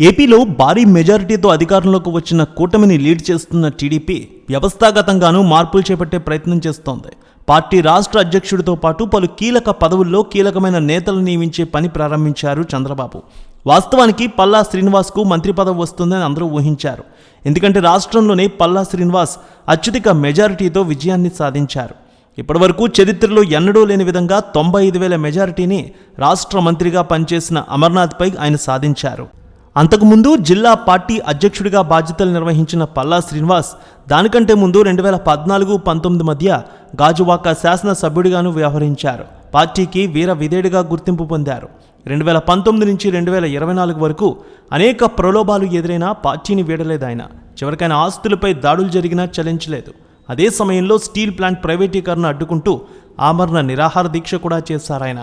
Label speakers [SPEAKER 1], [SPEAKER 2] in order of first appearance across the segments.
[SPEAKER 1] ఏపీలో భారీ మెజారిటీతో అధికారంలోకి వచ్చిన కూటమిని లీడ్ చేస్తున్న టీడీపీ వ్యవస్థాగతంగానూ మార్పులు చేపట్టే ప్రయత్నం చేస్తోంది. పార్టీ రాష్ట్ర అధ్యక్షుడితో పాటు పలు కీలక పదవుల్లో కీలకమైన నేతలు నియమించే పని ప్రారంభించారు చంద్రబాబు. వాస్తవానికి పల్లా శ్రీనివాస్కు మంత్రి పదవి వస్తుందని అందరూ ఊహించారు. ఎందుకంటే రాష్ట్రంలోనే పల్లా శ్రీనివాస్ అత్యధిక మెజారిటీతో విజయాన్ని సాధించారు. ఇప్పటివరకు చరిత్రలో ఎన్నడూ లేని విధంగా తొంభై ఐదు వేల మెజారిటీని రాష్ట్ర మంత్రిగా పనిచేసిన అమర్నాథ్పై ఆయన సాధించారు. అంతకుముందు జిల్లా పార్టీ అధ్యక్షుడిగా బాధ్యతలు నిర్వహించిన పల్లా శ్రీనివాస్ దానికంటే ముందు రెండు వేల పద్నాలుగు పంతొమ్మిది మధ్య గాజువాక శాసనసభ్యుడిగాను వ్యవహరించారు. పార్టీకి వీర విధేయుడిగా గుర్తింపు పొందారు. రెండు వేల పంతొమ్మిది నుంచి రెండు వేల ఇరవై నాలుగు వరకు అనేక ప్రలోభాలు ఎదురైనా పార్టీని వీడలేదు ఆయన చివరికైన ఆస్తులపై దాడులు జరిగినా చలించలేదు. అదే సమయంలో స్టీల్ ప్లాంట్ ప్రైవేటీకరణ అడ్డుకుంటూ ఆమరణ నిరాహార దీక్ష కూడా చేశారాయన.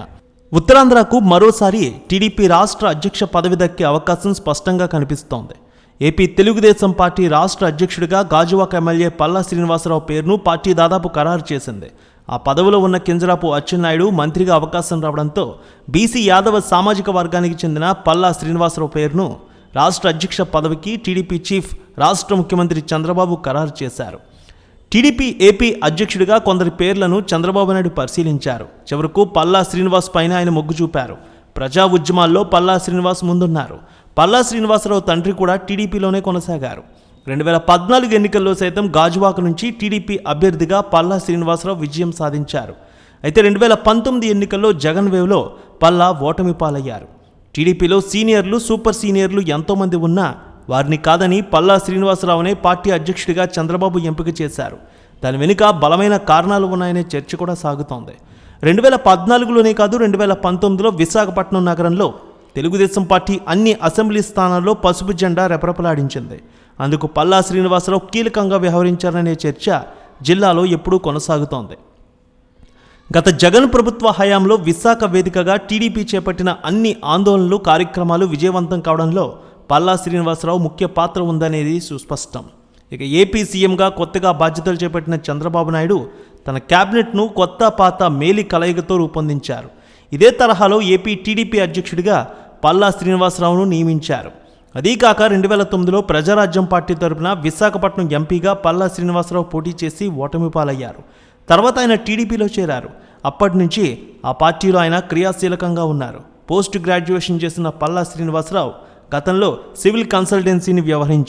[SPEAKER 1] ఉత్తరాంధ్రకు మరోసారి టీడీపీ రాష్ట్ర అధ్యక్ష పదవి దక్కే అవకాశం స్పష్టంగా కనిపిస్తోంది. ఏపీ తెలుగుదేశం పార్టీ రాష్ట్ర అధ్యక్షుడిగా గాజువాక ఎమ్మెల్యే పల్లా శ్రీనివాసరావు పేరును పార్టీ దాదాపు ఖరారు చేసింది. ఆ పదవిలో ఉన్న కింజరాపు అచ్చెన్నాయుడు మంత్రిగా అవకాశం రావడంతో బీసీ యాదవ సామాజిక వర్గానికి చెందిన పల్లా శ్రీనివాసరావు పేరును రాష్ట్ర అధ్యక్ష పదవికి టీడీపీ చీఫ్ రాష్ట్ర ముఖ్యమంత్రి చంద్రబాబు ఖరారు చేశారు. టీడీపీ ఏపీ అధ్యక్షుడిగా కొందరి పేర్లను చంద్రబాబు నాయుడు పరిశీలించారు. చివరకు పల్లా శ్రీనివాస్ పైన ఆయన మొగ్గు చూపారు. ప్రజా ఉద్యమాల్లో పల్లా శ్రీనివాస్ ముందున్నారు. పల్లా శ్రీనివాసరావు తండ్రి కూడా టీడీపీలోనే కొనసాగారు. రెండు వేల పద్నాలుగు ఎన్నికల్లో సైతం గాజువాక నుంచి టీడీపీ అభ్యర్థిగా పల్లా శ్రీనివాసరావు విజయం సాధించారు. అయితే రెండు వేల పంతొమ్మిది ఎన్నికల్లో జగన్ వేవ్లో పల్లా ఓటమి పాలయ్యారు. టీడీపీలో సీనియర్లు సూపర్ సీనియర్లు ఎంతోమంది ఉన్నా వారిని కాదని పల్లా శ్రీనివాసరావునే పార్టీ అధ్యక్షుడిగా చంద్రబాబు ఎంపిక చేశారు. దాని వెనుక బలమైన కారణాలు ఉన్నాయనే చర్చ కూడా సాగుతోంది. రెండు వేల పద్నాలుగులోనే కాదు రెండు వేల పంతొమ్మిదిలో విశాఖపట్నం నగరంలో తెలుగుదేశం పార్టీ అన్ని అసెంబ్లీ స్థానాల్లో పసుపు జెండా రెపరెపలాడించింది. అందుకు పల్లా శ్రీనివాసరావు కీలకంగా వ్యవహరించారనే చర్చ జిల్లాలో ఎప్పుడూ కొనసాగుతోంది. గత జగన్ ప్రభుత్వ హయాంలో విశాఖ వేదికగా టీడీపీ చేపట్టిన అన్ని ఆందోళనలు కార్యక్రమాలు విజయవంతం కావడంలో పల్లా శ్రీనివాసరావు ముఖ్య పాత్ర ఉందనేది సుస్పష్టం. ఇక ఏపీ సీఎంగా కొత్తగా బాధ్యతలు చేపట్టిన చంద్రబాబు నాయుడు తన క్యాబినెట్ను కొత్త పాత మేలి కలయికతో రూపొందించారు. ఇదే తరహాలో ఏపీ టీడీపీ అధ్యక్షుడిగా పల్లా శ్రీనివాసరావును నియమించారు. అదీకాక రెండు వేల తొమ్మిదిలో ప్రజారాజ్యం పార్టీ తరపున విశాఖపట్నం ఎంపీగా పల్లా శ్రీనివాసరావు పోటీ చేసి ఓటమి పాలయ్యారు. తర్వాత ఆయన టీడీపీలో చేరారు. అప్పటి నుంచి ఆ పార్టీలో ఆయన క్రియాశీలకంగా ఉన్నారు. పోస్ట్ గ్రాడ్యుయేషన్ చేసిన పల్లా శ్రీనివాసరావు గతంలో సివిల్ కన్సల్టెన్సీని వ్యవహరించారు.